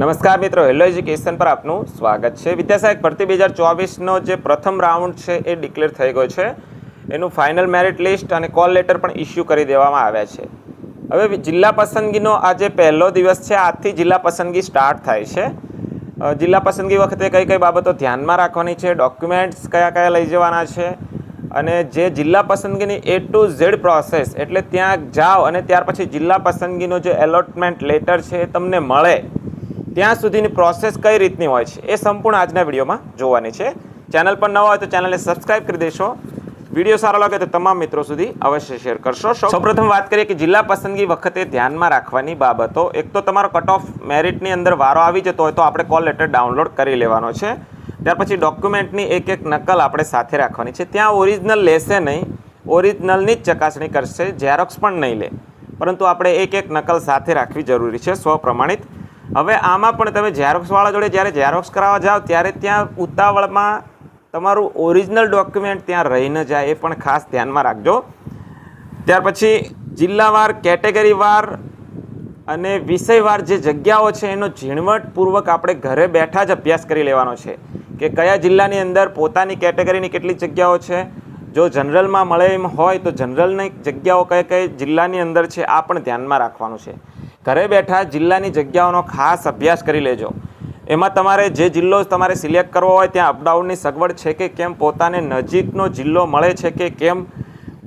નમસ્કાર મિત્રો hello education પર આપનું સ્વાગત છે. વિદ્યાસહાયક ભરતી બે હજાર ચોવીસનો જે પ્રથમ રાઉન્ડ છે એ ડિક્લેર થઈ ગયો છે. એનું ફાઇનલ મેરિટ લિસ્ટ અને કોલ લેટર પણ ઇસ્યુ કરી દેવામાં આવ્યા છે. હવે જિલ્લા પસંદગીનો આજે પહેલો દિવસ છે, આજથી જિલ્લા પસંદગી સ્ટાર્ટ થાય છે. જિલ્લા પસંદગી વખતે કઈ કઈ બાબતો ધ્યાનમાં રાખવાની છે ડોક્યુમેન્ટ્સ કયા કયા લઈ જવાના છે અને જે જિલ્લા પસંદગીની એ ટુ ઝેડ પ્રોસેસ એટલે ત્યાં જાઓ અને ત્યાર પછી જિલ્લા પસંદગીનો જે એલોટમેન્ટ લેટર છે એ તમને મળે. ત્યાં સુધીની પ્રોસેસ કઈ રીતની હોય છે એ સંપૂર્ણ આજના વિડીયોમાં જોવાની છે. ચેનલ પર નવા હોય તો ચેનલને સબસ્ક્રાઇબ કરી દેશો. વીડિયો સારો લાગે તો તમામ મિત્રો સુધી અવશ્ય શેર કરશો. સૌપ્રથમ વાત કરીએ કે જિલ્લા પસંદગી વખતે ધ્યાનમાં રાખવાની બાબતો. એક તો તમારો કટ ઓફ મેરિટની અંદર વારો આવી જતો હોય તો આપણે કોલ લેટર ડાઉનલોડ કરી લેવાનો છે. ત્યાર પછી ડોક્યુમેન્ટની એક એક નકલ આપણે સાથે રાખવાની છે. ત્યાં ઓરિજિનલ લેશે નહીં. ઓરિજિનલની જ ચકાસણી કરશે. ઝેરોક્સ પણ નહીં લે. પરંતુ આપણે એક એક નકલ સાથે રાખવી જરૂરી છે સ્વપ્રમાણિત હવે આમાં પણ તમે ઝેરોક્સવાળા જોડે જ્યારે ઝેરોક્સ કરાવવા જાઓ, ત્યારે ત્યાં ઉતાવળમાં તમારું ઓરિજિનલ ડોક્યુમેન્ટ ત્યાં રહી ન જાય એ પણ ખાસ ધ્યાનમાં રાખજો. ત્યાર પછી જિલ્લાવાર કેટેગરીવાર અને વિષયવાર જે જગ્યાઓ છે, એનો ઝીણવટપૂર્વક આપણે ઘરે બેઠા જ અભ્યાસ કરી લેવાનો છે કે કયા જિલ્લાની અંદર પોતાની કેટેગરીની કેટલી જગ્યાઓ છે. જો જનરલમાં મળે એમ હોય તો જનરલની જગ્યાઓ કઈ કઈ જિલ્લાની અંદર છે, આ પણ ધ્યાનમાં રાખવાનું છે. ઘરે બેઠા જિલ્લાની જગ્યાઓનો ખાસ અભ્યાસ કરી લેજો. એમાં તમારે જે જિલ્લો તમારે સિલેક્ટ કરવો હોય ત્યાં અપડાઉનની સગવડ છે કે કેમ, પોતાને નજીકનો જિલ્લો મળે છે કે કેમ,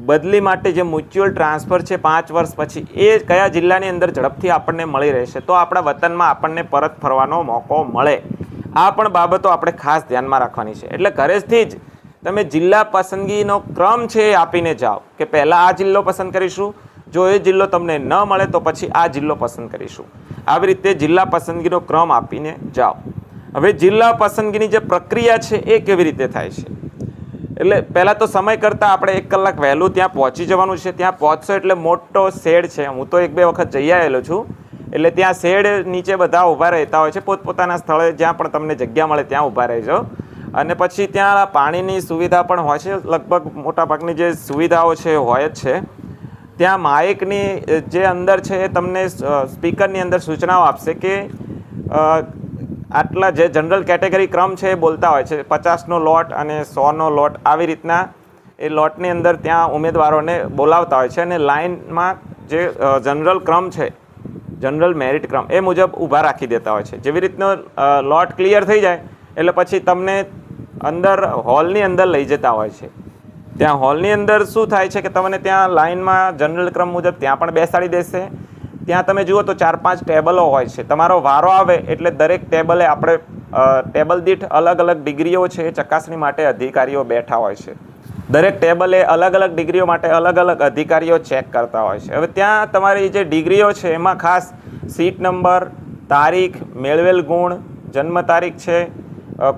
બદલી માટે જે મ્યુચ્યુઅલ ટ્રાન્સફર છે પાંચ વર્ષ પછી, એ કયા જિલ્લાની અંદર ઝડપથી આપણને મળી રહેશે? તો આપણા વતનમાં આપણને પરત ફરવાનો મોકો મળે. આ પણ બાબતો આપણે ખાસ ધ્યાનમાં રાખવાની છે. એટલે ઘરેથી જ તમે જિલ્લા પસંદગીનો ક્રમ છે એ આપીને જાઓ કે પહેલાં આ જિલ્લો પસંદ કરીશું જો એ જિલ્લો તમને ન મળે તો પછી આ જિલ્લો પસંદ કરીશું. આવી રીતે જિલ્લા પસંદગીનો ક્રમ આપીને જાઓ. હવે જિલ્લા પસંદગીની જે પ્રક્રિયા છે એ કેવી રીતે થાય છે? એટલે પહેલાં તો સમય કરતાં આપણે એક કલાક વહેલું ત્યાં પહોંચી જવાનું છે. ત્યાં પહોંચશો એટલે મોટો શેડ છે. હું તો એક બે વખત જઈ આવેલો છું. એટલે ત્યાં શેડ નીચે બધા ઊભા રહેતા હોય છે. પોતપોતાના સ્થળે જ્યાં પણ તમને જગ્યા મળે ત્યાં ઊભા રહેજો. અને પછી ત્યાં પાણીની સુવિધા પણ હોય છે. લગભગ મોટાભાગની જે સુવિધાઓ છે હોય જ છે. ત્યાં માઇકની જે અંદર છે એ તમને સ્પીકરની અંદર સૂચનાઓ આપશે કે આટલા જે જનરલ કેટેગરી ક્રમ છે એ બોલતા હોય છે, પચાસનો લોટ અને સોનો લોટ, આવી રીતના એ લોટની અંદર ત્યાં ઉમેદવારોને બોલાવતા હોય છે અને લાઇનમાં જે જનરલ ક્રમ છે, જનરલ મેરિટ ક્રમ, એ મુજબ ઊભા રાખી દેતા હોય છે. જેવી રીતનો લોટ ક્લિયર થઈ જાય, એટલે પછી તમને અંદર, હોલની અંદર લઈ જતા હોય છે. ત્યાં હોલની અંદર શું થાય છે કે તમને ત્યાં લાઇનમાં જનરલ ક્રમ મુજબ ત્યાં પણ બેસાડી દેશે. ત્યાં તમે જુઓ તો ચાર પાંચ ટેબલો હોય છે. તમારો વારો આવે એટલે દરેક ટેબલે આપણે ટેબલ દીઠ અલગ અલગ ડિગ્રીઓ છે ચકાસણી માટે અધિકારીઓ બેઠા હોય છે. દરેક ટેબલે અલગ અલગ ડિગ્રીઓ માટે અલગ અલગ અધિકારીઓ ચેક કરતા હોય છે. હવે ત્યાં તમારી જે ડિગ્રીઓ છે એમાં ખાસ સીટ નંબર, તારીખ, મેળવેલ ગુણ, જન્મ તારીખ છે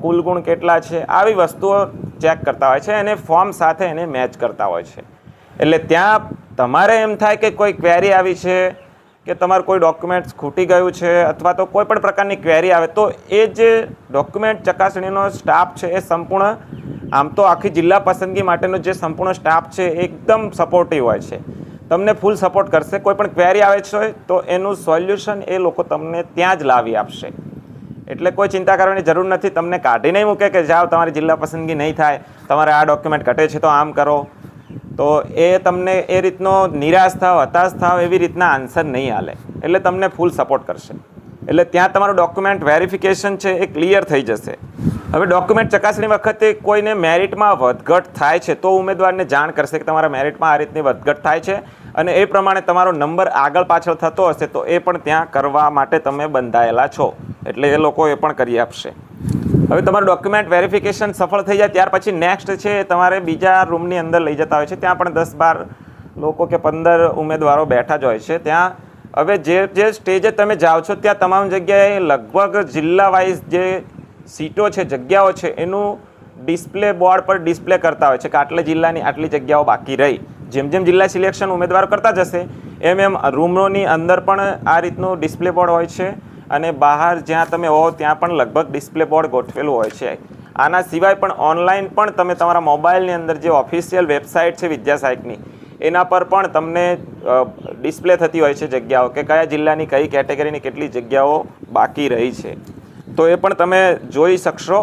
કુલ ગુણ કેટલા છે, આવી વસ્તુઓ ચેક કરતા હોય છે અને ફોર્મ સાથે એને મેચ કરતા હોય છે. એટલે ત્યાં તમારે એમ થાય કે કોઈ ક્વેરી આવી છે, કે તમારું કોઈ ડોક્યુમેન્ટ્સ ખૂટી ગયું છે અથવા તો કોઈ પણ પ્રકારની ક્વેરી આવે, તો એ જે ડોક્યુમેન્ટ ચકાસણીનો સ્ટાફ છે એ સંપૂર્ણ, આમ તો આખી જિલ્લા પસંદગી માટેનો જે સંપૂર્ણ સ્ટાફ છે એ એકદમ સપોર્ટિવ હોય છે. તમને ફૂલ સપોર્ટ કરશે. કોઈ પણ ક્વેરી આવે છે તો એનું સોલ્યુશન એ લોકો તમને ત્યાં જ લાવી આપશે. એટલે કોઈ ચિંતા કરવાની જરૂર નથી. તમને કાઢી નહીં મૂકે કે જાઓ, તમારી જિલ્લા પસંદગી નહીં થાય, તમારે આ ડોક્યુમેન્ટ ઘટે છે તો આમ કરો. તો એ તમને એ રીતનો નિરાશ થાવ, હતાશ થાવ એવી રીતના આન્સર નહીં હાલે એટલે તમને ફૂલ સપોર્ટ કરશે. એટલે ત્યાં તમારું ડોક્યુમેન્ટ વેરિફિકેશન છે એ ક્લિયર થઈ જશે. હવે ડોક્યુમેન્ટ ચકાસણી વખતે કોઈને મેરિટમાં વધઘટ થાય છે તો ઉમેદવારને જાણ કરશે કે તમારા મેરિટમાં આ રીતની વધઘટ થાય છે. અને એ પ્રમાણે તમારો નંબર આગળ પાછળ થતો હશે તો એ પણ ત્યાં કરવા માટે તમે બંધાયેલા છો. એટલે એ લોકો એ પણ કરી આપશે. હવે તમારું ડોક્યુમેન્ટ વેરિફિકેશન સફળ થઈ જાય ત્યાર પછી નેક્સ્ટ છે તમારે બીજા રૂમની અંદર લઈ જતા હોય છે. ત્યાં પણ દસ બાર લોકો કે પંદર ઉમેદવારો બેઠા જ હોય છે. ત્યાં હવે જે જે સ્ટેજે તમે જાઓ છો ત્યાં તમામ જગ્યાએ લગભગ જિલ્લા વાઇઝ જે સીટો છે, જગ્યાઓ છે, એનું ડિસ્પ્લે બોર્ડ પર ડિસ્પ્લે કરતા હોય છે કે આટલા જિલ્લાની આટલી જગ્યાઓ બાકી રહી. જેમ જેમ જિલ્લા સિલેક્શન ઉમેદવાર કરતા જશે, એમ એમ રૂમોની અંદર પણ આ રીતનું ડિસ્પ્લે બોર્ડ હોય છે અને બહાર જ્યાં તમે હો ત્યાં પણ લગભગ ડિસ્પ્લે બોર્ડ ગોઠવેલું હોય છે. આના સિવાય પણ ઓનલાઈન પણ તમે તમારા મોબાઈલની અંદર જે ઓફિશિયલ વેબસાઇટ છે વિદ્યાસાયકની એના પર પણ તમને ડિસ્પ્લે થતી હોય છે જગ્યાઓ કે કયા જિલ્લાની કઈ કેટેગરીની કેટલી જગ્યાઓ બાકી રહી છે. તો એ પણ તમે જોઈ શકશો.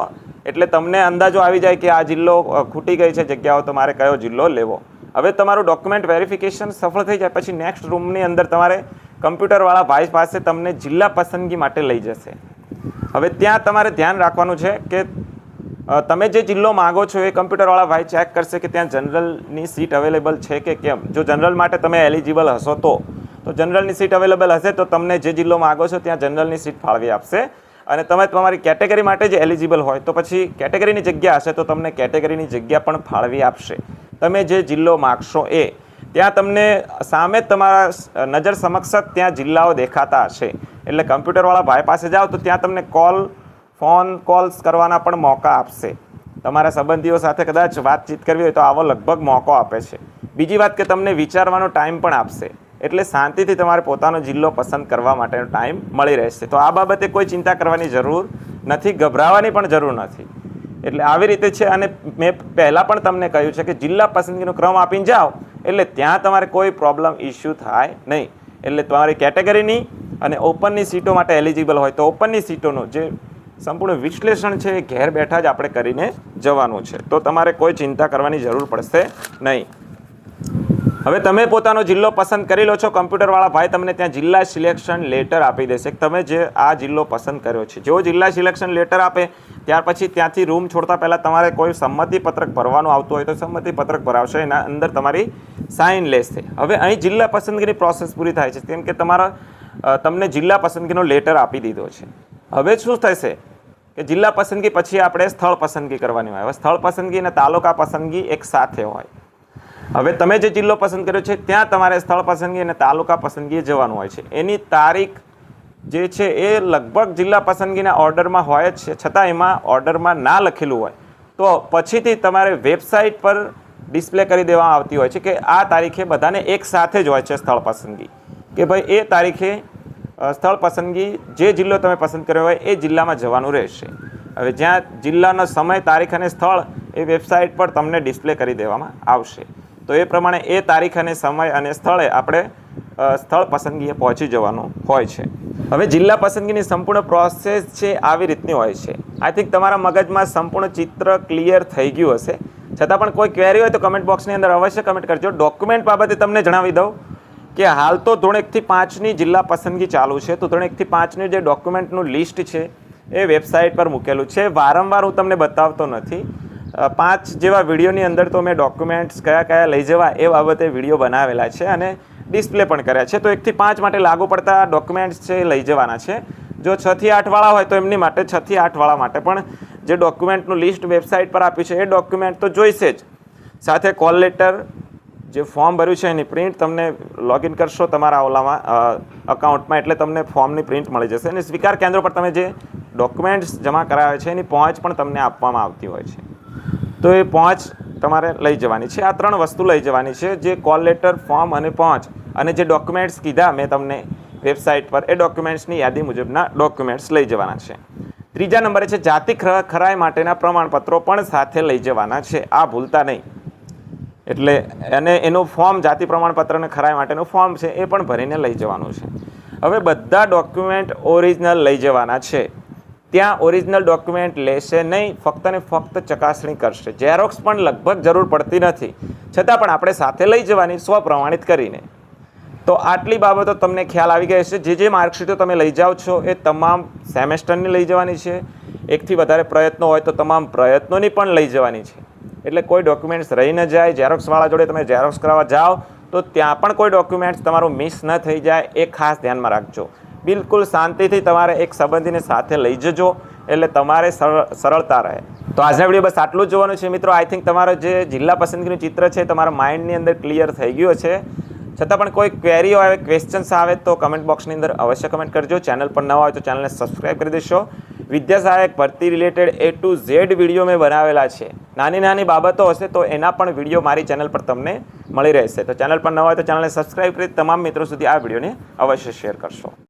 એટલે તમને અંદાજો આવી જાય કે આ જિલ્લો ખૂટી ગઈ છે જગ્યાઓ, તો મારે કયો જિલ્લો લેવો. હવે તમારું ડોક્યુમેન્ટ વેરિફિકેશન સફળ થઈ જાય પછી નેક્સ્ટ રૂમની અંદર તમારે કમ્પ્યુટરવાળા ભાઈ પાસે તમને જિલ્લા પસંદગી માટે લઈ જશે. હવે ત્યાં તમારે ધ્યાન રાખવાનું છે કે તમે જે જિલ્લો માગો છો એ કમ્પ્યુટરવાળા ભાઈ ચેક કરશે કે ત્યાં જનરલની સીટ અવેલેબલ છે કે કેમ? જો જનરલ માટે તમે એલિજિબલ હશો તો તો જનરલની સીટ અવેલેબલ હશે તો તમને જે જિલ્લો માગો છો ત્યાં જનરલની સીટ ફાળવી આપશે. અને તમે તમારી કેટેગરી માટે જ એલિજિબલ હોય તો પછી કેટેગરીની જગ્યા હશે તો તમને કેટેગરીની જગ્યા પણ ફાળવી આપશે. તમે જે જિલ્લો માગશો એ, ત્યાં તમને સામે તમારા નજર સમક્ષ જ ત્યાં જિલ્લાઓ દેખાતા હશે. એટલે કમ્પ્યુટરવાળા ભાઈ પાસે જાઓ તો ત્યાં તમને કોલ, ફોન કોલ્સ કરવાના પણ મોકા આપશે. તમારા સંબંધીઓ સાથે કદાચ વાતચીત કરવી હોય તો આવો લગભગ મોકો આપે છે. બીજી વાત કે તમને વિચારવાનો ટાઈમ પણ આપશે. એટલે શાંતિથી તમારે પોતાનો જિલ્લો પસંદ કરવા માટેનો ટાઈમ મળી રહેશે. તો આ બાબતે કોઈ ચિંતા કરવાની જરૂર નથી, ગભરાવાની પણ જરૂર નથી. એટલે આવી રીતે છે અને મેં પહેલાં પણ તમને કહ્યું છે કે જિલ્લા પસંદગીનો ક્રમ આપીને જાઓ, એટલે ત્યાં તમારે કોઈ પ્રોબ્લેમ ઇસ્યુ થાય નહીં. એટલે તમારી કેટેગરીની અને ઓપનની સીટો માટે એલિજિબલ હોય તો ઓપનની સીટોનું જે સંપૂર્ણ વિશ્લેષણ છે એ ઘેર બેઠા જ આપણે કરીને જવાનું છે. તો તમારે કોઈ ચિંતા કરવાની જરૂર પડશે નહીં. હવે તમે પોતાનો જિલ્લો પસંદ કરી લો છો. કમ્પ્યુટરવાળા ભાઈ તમને ત્યાં જિલ્લા સિલેક્શન લેટર આપી દેશે. તમે જે આ જિલ્લો પસંદ કર્યો છે, જેવો જિલ્લા સિલેક્શન લેટર આપે ત્યાર પછી ત્યાંથી રૂમ છોડતા પહેલાં તમારે કોઈ સંમતિ પત્રક ભરવાનું આવતું હોય તો સંમતિ પત્રક ભરાવશે, એના અંદર તમારી સાઇન લેશે. હવે અહીં જિલ્લા પસંદગીની પ્રોસેસ પૂરી થાય છે. કેમ કે તમારા તમને જિલ્લા પસંદગીનો લેટર આપી દીધો છે. હવે શું થશે કે જિલ્લા પસંદગી પછી આપણે સ્થળ પસંદગી કરવાની હોય. હવે સ્થળ પસંદગી અને તાલુકા પસંદગી એક સાથે હોય. હવે તમે જે જિલ્લો પસંદ કર્યો છે, ત્યાં તમારે સ્થળ પસંદગી અને તાલુકા પસંદગીએ જવાનું હોય છે. એની તારીખ જે છે એ લગભગ જિલ્લા પસંદગીના ઓર્ડરમાં હોય જ છે. છતાં એમાં ઓર્ડરમાં ના લખેલું હોય. તો પછીથી તમારે વેબસાઇટ પર ડિસ્પ્લે કરી દેવામાં આવતી હોય છે કે આ તારીખે બધાને એક સાથે જ હોય છે સ્થળ પસંદગી. કે ભાઈ એ તારીખે સ્થળ પસંદગી જે જિલ્લો તમે પસંદ કર્યો હોય એ જિલ્લામાં જવાનું રહેશે. હવે જ્યાં જિલ્લાનો સમય, તારીખ અને સ્થળ એ વેબસાઇટ પર તમને ડિસ્પ્લે કરી દેવામાં આવશે. તો એ પ્રમાણે એ તારીખ અને સમય અને સ્થળે આપણે સ્થળ પસંદગીએ પહોંચી જવાનું હોય છે. હવે જિલ્લા પસંદગીની સંપૂર્ણ પ્રોસેસ છે, આવી રીતની હોય છે. આઈ થિંક તમારા મગજમાં સંપૂર્ણ ચિત્ર ક્લિયર થઈ ગયું હશે. છતાં પણ કોઈ ક્વેરી હોય તો કમેન્ટ બોક્સની અંદર અવશ્ય કમેન્ટ કરજો. ડોક્યુમેન્ટ બાબતે તમને જણાવી દઉં કે હાલ તો ધોરણ એકથી પાંચની જિલ્લા પસંદગી ચાલુ છે. તો ધોરણ એકથી પાંચની જે ડોક્યુમેન્ટનું લિસ્ટ છે, એ વેબસાઇટ પર મૂકેલું છે. વારંવાર હું તમને બતાવતો નથી. પાંચ જેવા વિડીયોની અંદર તો મેં ડોક્યુમેન્ટ્સ કયા કયા લઈ જવા એ બાબતે વીડિયો બનાવેલા છે અને ડિસ્પ્લે પણ કર્યા છે. તો એકથી પાંચ માટે લાગુ પડતા ડોક્યુમેન્ટ્સ છે એ લઈ જવાના છે. જો છથી આઠવાળા હોય તો એમની માટે છથી આઠવાળા માટે પણ જે ડોક્યુમેન્ટનું લિસ્ટ વેબસાઇટ પર આપ્યું છે એ ડોક્યુમેન્ટ તો જોઈશે જ. સાથે કોલ લેટર જે ફોર્મ ભર્યું છે એની પ્રિન્ટ તમને લોગિન કરશો તમારા ઓલામાં અકાઉન્ટમાં એટલે તમને ફોર્મની પ્રિન્ટ મળી જશે. અને સ્વીકાર કેન્દ્ર પર તમે જે ડોક્યુમેન્ટ્સ જમા કરાવે છે એની પહોંચ પણ તમને આપવામાં આવતી હોય છે. તો એ પહોંચ તમારે લઈ જવાની છે. આ ત્રણ વસ્તુ લઈ જવાની છે, જે કોલ લેટર, ફોર્મ અને પહોંચ અને જે ડોક્યુમેન્ટ્સ કીધા મેં તમને વેબસાઇટ પર, એ ડોક્યુમેન્ટ્સની યાદી મુજબના ડોક્યુમેન્ટ્સ લઈ જવાના છે. ત્રીજા નંબરે છે, જાતિ ખરાઈ માટેના પ્રમાણપત્રો પણ સાથે લઈ જવાના છે. આ ભૂલતા નહીં. એટલે અને એનું ફોર્મ, જાતિ પ્રમાણપત્રને ખરાઈ માટેનું ફોર્મ છે, એ પણ ભરીને લઈ જવાનું છે. હવે બધા ડોક્યુમેન્ટ ઓરિજિનલ લઈ જવાના છે. ત્યાં ઓરિજિનલ ડોક્યુમેન્ટ લેશે નહીં, ફક્ત ને ફક્ત ચકાસણી કરશે. ઝેરોક્સ પણ લગભગ જરૂર પડતી નથી. છતાં પણ આપણે સાથે લઈ જવાની, સ્વપ્રમાણિત કરીને. તો આટલી બાબતો તમને ખ્યાલ આવી ગઈ હશે. જે જે માર્કશીટો તમે લઈ જાઓ છો, એ તમામ સેમેસ્ટરની લઈ જવાની છે. એકથી વધારે પ્રયત્નો હોય તો તમામ પ્રયત્નોની પણ લઈ જવાની છે. એટલે કોઈ ડોક્યુમેન્ટ્સ રહી ન જાય. ઝેરોક્સવાળા જોડે તમે ઝેરોક્સ કરાવવા જાઓ, તો ત્યાં પણ કોઈ ડોક્યુમેન્ટ્સ તમારું મિસ ન થઈ જાય. એ ખાસ ધ્યાનમાં રાખજો. બિલકુલ શાંતિથી તમારે એક સંબંધીને સાથે લઈ જજો, એટલે તમારે સરળ સરળતા રહે. તો આજના વીડિયો બસ આટલું જ જોવાનું છે મિત્રો. આઈ થિંક તમારો જે જિલ્લા પસંદગીનું ચિત્ર છે, તમારા માઇન્ડની અંદર ક્લિયર થઈ ગયું છે છતાં પણ કોઈ ક્વેરીઓ આવે ક્વેશ્ચન્સ આવે તો કમેન્ટ બોક્સની અંદર અવશ્ય કમેન્ટ કરજો. ચેનલ પર નવા હોય તો ચેનલને સબસ્ક્રાઈબ કરી દેશો. વિદ્યા સહાયક ભરતી related A to Z video મેં બનાવેલા છે. નાની નાની બાબતો હશે તો એના પણ વીડિયો મારી ચેનલ પર તમને મળી રહેશે. તો ચેનલ પર નવા હોય તો ચેનલને સબસ્ક્રાઇબ કરી તમામ મિત્રો સુધી આ વિડીયોને અવશ્ય શેર કરશો.